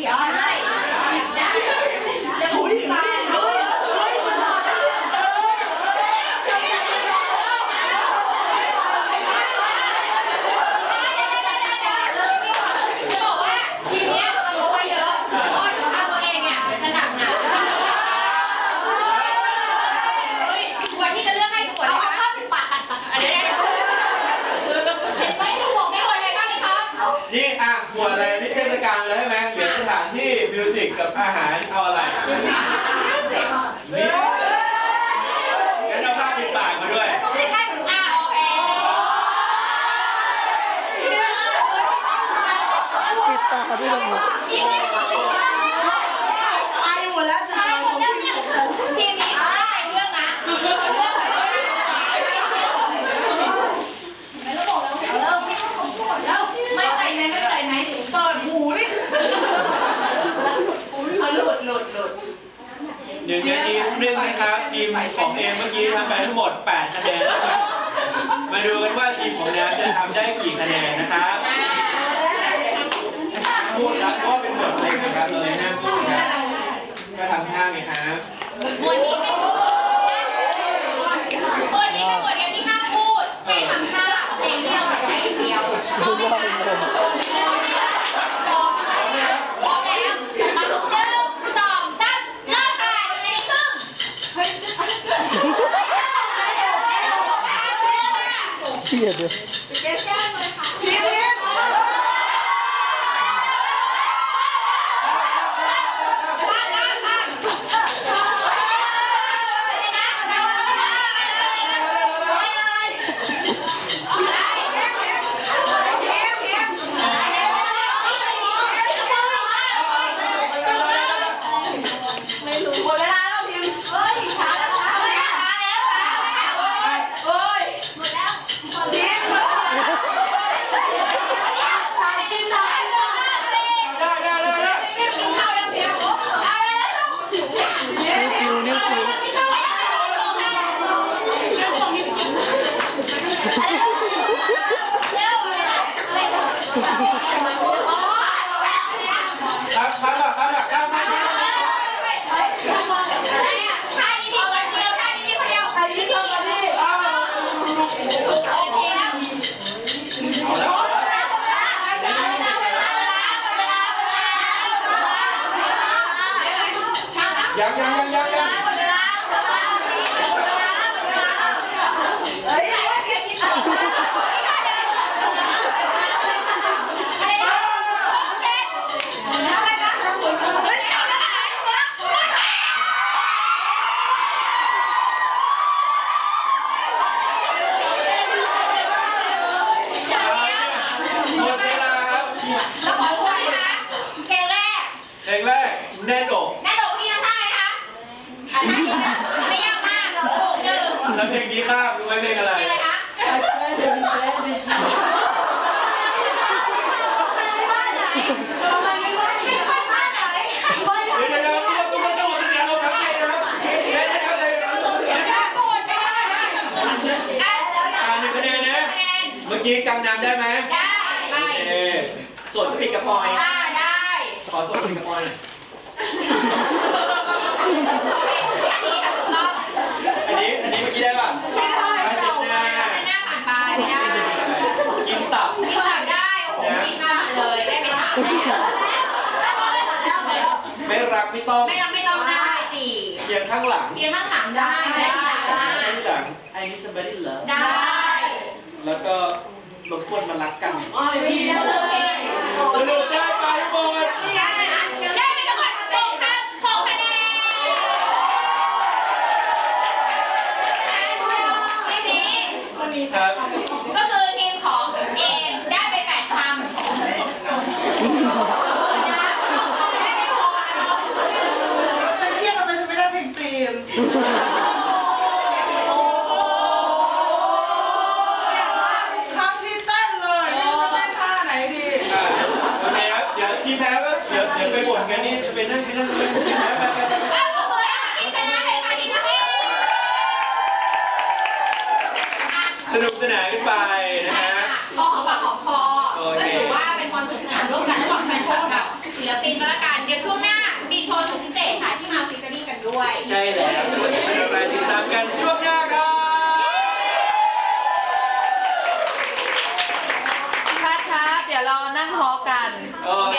สียได้ได้เดี๋ยว อุ้ยตายเฮ้ยเฮ้ยจะรอดแล้วเอ้ยเอ้ย จะบอกว่าทีมเนี้ยมันรู้ไว้เยอะเพราะว่าทางตัวเองเนี่ยเดี๋ยวจะหนักหนาวันที่จะเลือกให้ขวดนะคะถ้าเป็นปากอันนี้ได้เห็นไหมถูกไม่ควรอะไรบ้างไหมครับ นี่อะขวดอะไรนี่เทศกาลแล้วใช่ไหมเหลือสถานที่มิวสิ กับอาหารเอาอะไรงั้นเอาผ้าปิดปากมาด้วยไปิดตาด้วยลงตายหมดแล้วจะ ใช่ เอา ผมเรื่องนี้ทีมนี้ไม่ใส่เรื่องนะเรื่องแบบว่าไม่ใส่ไหมไม่ใส่ไหม เปิดหูนี่ หลุดหลุดหลุด หนึ่งนาทีหนึ่งนะครับทีมของเอมเมื่อกี้ทำไปทั้งหมด 8 คะแนนมาดูกันว่าทีมของน้ำจะทำได้กี่คะแนนนะครับพูดครับเพราะว่าเป็นบทเพลงนะครับเลยห้ามพูดนะก็ทำท่าไงครับวันี้หมวดนี้เป็นหมวดเดียวที่ห้ามพูดให้ทำท่าเพลงที่เราใช้อย่างเดียวพร้อมไหมคะพร้อมแล้วหนึ่งสองสามเริ่มค่ะหนึ่งนาทีครึ่งเฮ้ยจะ เครียดเลย เพี้ยนเพี้ยน หมดเวลาแล้วพิมพ์เฮ้ยช้าแล้วช้าแล้วช้าแล้วเฮ้ยหมดแล้วพิมพ์ตายกินตายเลย ได้ได้ได้ได้ พิมพ์กินข้าวยังพิมพ์ นิ้วคิวนิ้วคิว ครับพักก่อนพักก่อนครับพักก่อน ไอ้นี่เข้ามาดิ เอาแล้วเอาแล้ว ยังยังยังยังยัง เฮ้ย หมดเวลาครับ แล้วขอพูดนะคะเพลงแรก เพลงแรกแน่นอก แม่ดอกพี่ทำท่าไงคะอะท่านี้นะ ไม่ยากมากหนึ่งแล้วเพลงนี้ข้ามรู้ไหมเพลงอะไรเพลงอะไรคะเดี๋ยวเดี๋ยวเดี๋ยวตุ๊กตุ๊กตุ๊กตุ๊กเดี๋ยวเราทำเองนะครับเดี๋ยวเดี๋ยวเดี๋ยวเดี๋ยวได้พูดได้ได้อ่าหนึ่งคะแนนนะคะแนนเมื่อกี้จำนำได้ไหมได้ไปโอเคส่วนปิดกระปอยได้ได้ขอส่วนปิดกระปอยหน่อย อันนี้ถูกต้อง อันนี้อันนี้เมื่อกี้ได้ป่ะมาชิดหน้า จะหน้าผ่านไปไม่ได้ กินตับ กินตับได้ โอ้โหไม่กินข้าวเลย ได้ไปสามแน่แล้วก็เลยตัดเลย ไม่ รักไม่ต้องไม่ต้องไม่ต้องได้สี่เพียงข้างหลังเพียงข้างหลังได้ไม่ได้ทีหลังได้ข้างหลัง I need somebody love ได้แล้วก็รบกวนมารักกันดีเลย สรุปได้ไปหมดได้ไปทั้งหมดหกครับหกคะแนนทีนี้ ครับ ก็คือทีมของเอมได้ไปแปดคำได้ไปหก ฉันเครียดทำไมฉันไม่ได้เพลงจีน ครั้งที่เต้นเลยไม่รู้จะเต้นท่าไหนดีอ่าโอเคครับเดี๋ยวทีมแพ้ก็เดี๋ยวเดี๋ยวไปบ่นกันนี่จะไปนั่งไปนั่งไปนั่งทีมแพ้ไปไปไป เอาปรบมือให้กับทีมชนะเลยค่ะทีมนักเรียนอะสนุกสนานกันไปนะใช่ฮะ ค่ะพอหอมปากหอมคอโอก็เคถือว่าเป็นความสนุกสนานร่วมกันระหว่างแฟนคลับกับศิลปินก็แล้วกันดี๋ยวช่วงหน้ามีโชว์สุดพิเศษค่ะที่มาฟิชเจอริ่งกัน ด้วยใช่แล้วจะเป็นอะไรติดตามกันช่วงหน้าครับ ครับครับเดี๋ยวเรานั่งทอล์กกัน โอเค